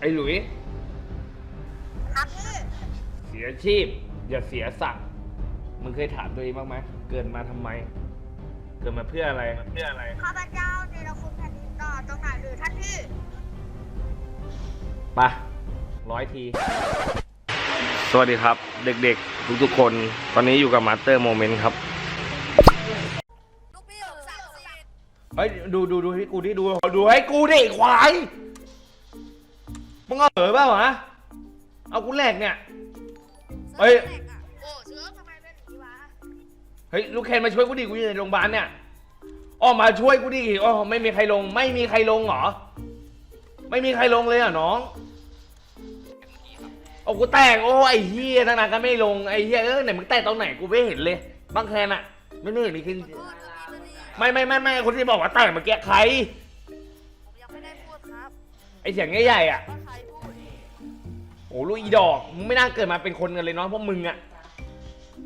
ไอ้หลุย ครับพี่เสียชีพ อย่าเสียศักดิ์มึงเคยถามตัวเองบ้างไหมเกิดมาทำไม เกิดมาเพื่ออะไรเพื่ออะไร ข้าพเจ้าเนรคุณแผ่นดินต่อตรงไหนหรือท่านพี่ ปะร้อยที สวัสดีครับ เด็กๆ ทุกๆคน ตอนนี้อยู่กับมาสเตอร์โมเมนต์ครับ ลูกพี่ผมสั่งสิเฮ้ย ดูดูดูให้กูดิดูดูให้กูดิไอ้ควาย มึงเอาเหรอเปล่าวะเอากูแหลกเนี่ยเฮ้ย โอ้เชื้อทำไมเป็นอย่างนี้วะเฮ้ยลูกเคนมาช่วยกูดิกูอยู่ในโรงพยาบาลเนี่ยอ้อมาช่วยกูดิอ้อไม่มีใครลง ไม่มีใครลงเหรอ ไม่มีใครลงเลยเหรอะน้องโอ้กูแตกโอ้ไอ้เฮียตั้งนานก็ไม่ลงไอ้เฮียเออไหนมึงแตกตรงไหนกูไม่เห็นเลยบางแคนอะไม่ไม่เห็นมีขึ้นไม่ไม่ไม่ไม่คนที่บอกว่าแตกเมื่อกี้ใคร ไอ้เสียงใหญ่ๆอะว่าใครพูดโอ้ลูกอีดอกมึงไม่น่าเกิดมาเป็นคนกันเลยเนาะเพราะมึงอะ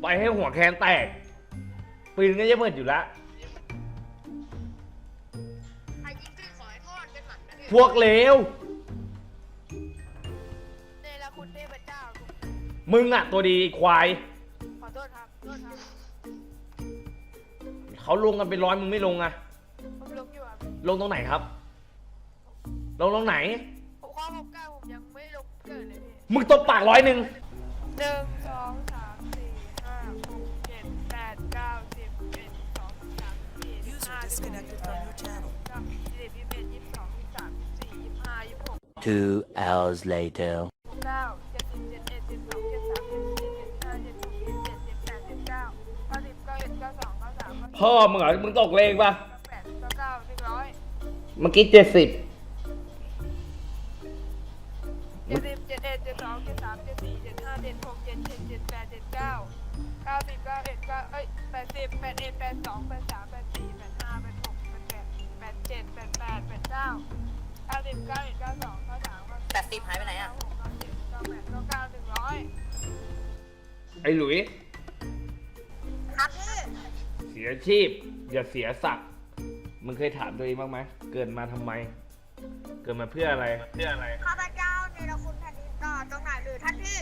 ปล่อยให้หัวแคนแตก ปืนก็จะเปิดอยู่แล้วใครยิงขึ้นขอให้ทอดเป็นหมันนะพี่พวกเลวเนรคุณเทพเจ้ามึงอะตัวดีไอ้ควาย ขอโทษครับโทษครับเขาลงกันเป็นร้อยมึงไม่ลงอะผมลงอยู่ครับลงตรงไหนครับ ลงตรงไหน ผมข้อผมเก้าผมยังไม่ลงเกิดเลยพี่มึงตบปากร้อยหนึ่งหนึ่งสองสามสี่ห้าหกเจ็ดแปดเก้าสิบเอ็ดสองสามสี่สิบ User ห้าสิบหก disconnected from your channel. เก้ายี่สิบยี่สิบเอ็ดยี่สิบสองยี่สิบสามยี่สิบสี่ยี่สิบห้ายี่สิบหก Two hours later. เก้าเจ็ดสิบเจ็ดเอ็ดเจ็ดสองเจ็ดสามเจ็ดสี่เจ็ดห้าเจ็ดหกเจ็ดเจ็ดเจ็ดแปดเจ็ดเก้าเก้าสิบเก้าเอ็ดเก้าสองเก้าสามเก้าสี่พ่อมึงเหรอมึงตกเลงปะเก้าแปดเก้าเก้าหนึ่งร้อยเมื่อกี้เจ็ดสิบ เจ็ดสิบเจ็ดเอ็ดเจ็ดสองเจ็ดสามเจ็ดสี่เจ็ดห้าเจ็ดหกเจ็ดเจ็ดเจ็ดแปดเจ็ดเก้าเก้าสิบเก้าเอ็ดเก้าเอ้ยแปดสิบแปดเอ็ดแปดสองแปดสามแปดสี่แปดห้าแปดหกแปดแปดแปดเจ็ดแปดแปดแปดเก้าเก้าสิบเก้าเอ็ดเก้าสองเก้าสามเก้าแปดสิบหายไปไหนอะ เก้าหกเก้าเจ็ดเก้าแปดเก้าเก้าหนึ่งร้อยไอ้หลุย ครับพี่เสียชีพ อย่าเสียศักดิ์มึงเคยถามตัวเองบ้างไหมเกิดมาทำไม เกิดมาเพื่ออะไร เพื่ออะไรเจ้าเน ตรงไหนหรือท่านพี่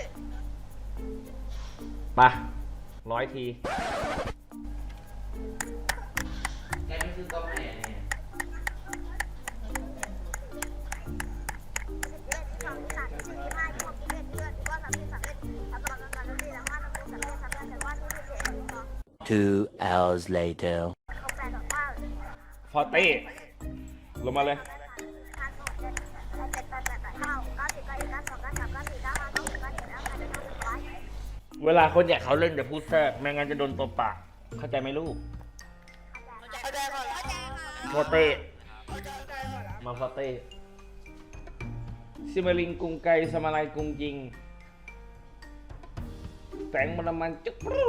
ปะร้อยที Two hours later. พอเต้ลงมาเลย เวลาคนอยากเขาเล่นจะพูดแทรกไม่งั้นจะโดนตบปาก เข้าใจไหมลูกเข้าใจก่อนเข้าใจค่ะพอเต้เข้าใจก่อนแล้วมาพอเต้ซิมาลิงกรุงไกรสมาลายกรุงจริงแสงมันมันจึ๊กปรู